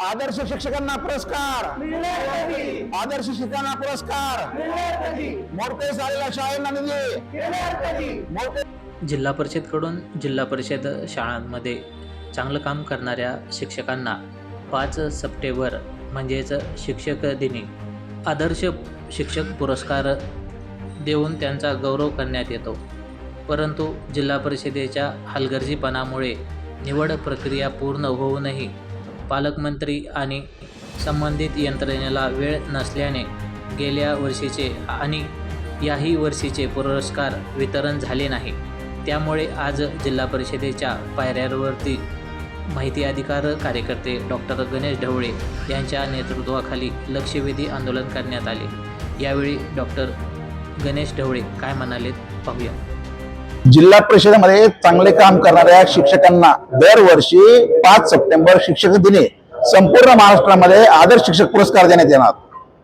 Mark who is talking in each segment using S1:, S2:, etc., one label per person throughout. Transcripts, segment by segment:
S1: आदर्श शिक्षकांना पुरस्कार. आदर्श शिक्षकांना पुरस्कार. मोठे झालेल्या शाळेला निधी. मोडकळी
S2: जिल्हा परिषदकडून जिल्हा परिषद शाळांमध्ये चांगलं काम करणाऱ्या शिक्षकांना पाच सप्टेंबर म्हणजेच शिक्षक दिनी आदर्श शिक्षक पुरस्कार देऊन त्यांचा गौरव करण्यात येतो. परंतु जिल्हा परिषदेच्या हलगर्जीपणामुळे निवड प्रक्रिया पूर्ण होऊनही पालकमंत्री आणि संबंधित यंत्रणेला वेळ नसल्याने गेल्या वर्षीचे आणि याही वर्षीचे पुरस्कार वितरण झाले नाही. त्यामुळे आज जिल्हा परिषदेच्या पायऱ्यांवरती माहिती अधिकार कार्यकर्ते डॉक्टर गणेश ढवळे यांच्या नेतृत्वाखाली लक्षवेधी आंदोलन करण्यात आले. यावेळी डॉक्टर गणेश ढवळे काय म्हणालेत पाहूया.
S1: जिल्हा परिषदेमध्ये चांगले काम करणाऱ्या शिक्षकांना दरवर्षी पाच सप्टेंबर शिक्षक दिनी संपूर्ण महाराष्ट्रामध्ये आदर्श शिक्षक पुरस्कार देण्यात येणार.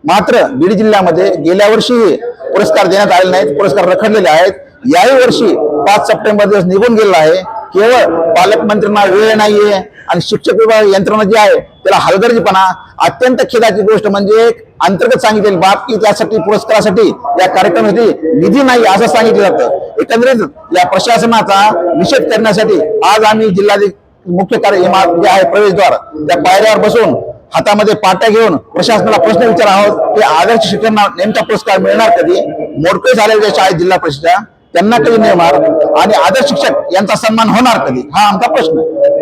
S1: मात्र बीड जिल्ह्यामध्ये गेल्या वर्षीही पुरस्कार देण्यात आलेले नाहीत पुरस्कार रखडलेले आहेत. याही वर्षी पाच सप्टेंबर दिवस निघून गेलेला आहे. केवळ पालकमंत्र्यांना वेळ नाहीये आणि शिक्षक विभाग यंत्रणा जी आहे त्याला हलगर्जीपणा अत्यंत खेदाची गोष्ट म्हणजे एक अंतर्गत सांगितलेली बाब की त्यासाठी पुरस्कारासाठी या कार्यक्रमासाठी निधी नाही असं सांगितलं जातं. एकंदरीत या प्रशासनाचा निषेध करण्यासाठी आज आम्ही जिल्हाधिक मुख्य कार्य इमारत जे आहे प्रवेशद्वार त्या पायऱ्यावर बसून हातामध्ये पाट्या घेऊन प्रशासनाला प्रश्न विचार आहोत की आदर्श शिक्षकांना नेमका पुरस्कार मिळणार कधी? मोडकळी झालेल्या शाळेत जिल्हा परिषदच्या त्यांना कधी मिळणार आणि आदर्श शिक्षक यांचा सन्मान होणार कधी? हा आमचा प्रश्न आहे.